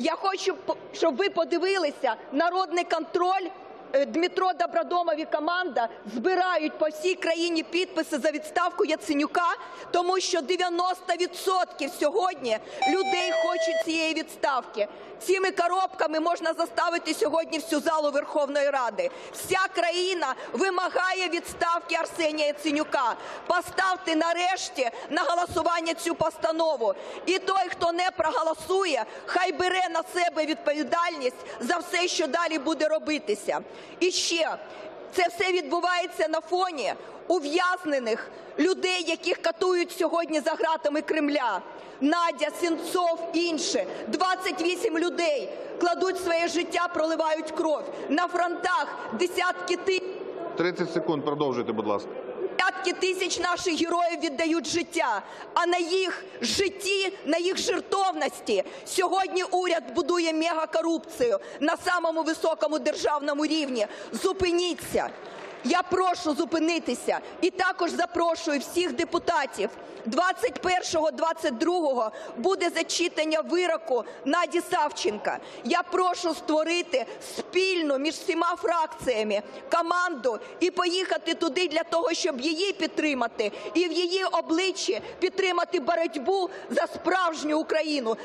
Я хочу, щоб ви подивилися, народний контроль. Е, Дмитро Добродомов і команда збирають по всій країні підписи за відставку Яценюка, тому що 90% сьогодні людей хочуть цієї відставки. Цими коробками можна заставити сьогодні всю залу Верховної Ради. Вся країна вимагає відставки Арсенія Яценюка. Поставте нарешті на голосування цю постанову. І той, хто не проголосує, хай бере на себе відповідальність за все, що далі буде робитися. І ще це все відбувається на фоні ув'язнених людей, яких катують сьогодні за гратами Кремля. Надя, Сенцов, інші 28 людей кладуть своє життя, проливають кров на фронтах. Десятки тисяч 30 секунд, продовжуйте, будь ласка. Десятки тисяч наших героїв віддають життя, а на їх житті, на їх жертовності сьогодні уряд будує мегакорупцію на самому високому державному рівні. Зупиніться. Я прошу зупинитися і також запрошую всіх депутатів. 21-22 буде зачитання вироку Наді Савченка. Я прошу створити спільну між всіма фракціями команду і поїхати туди для того, щоб її підтримати і в її обличчі підтримати боротьбу за справжню Україну.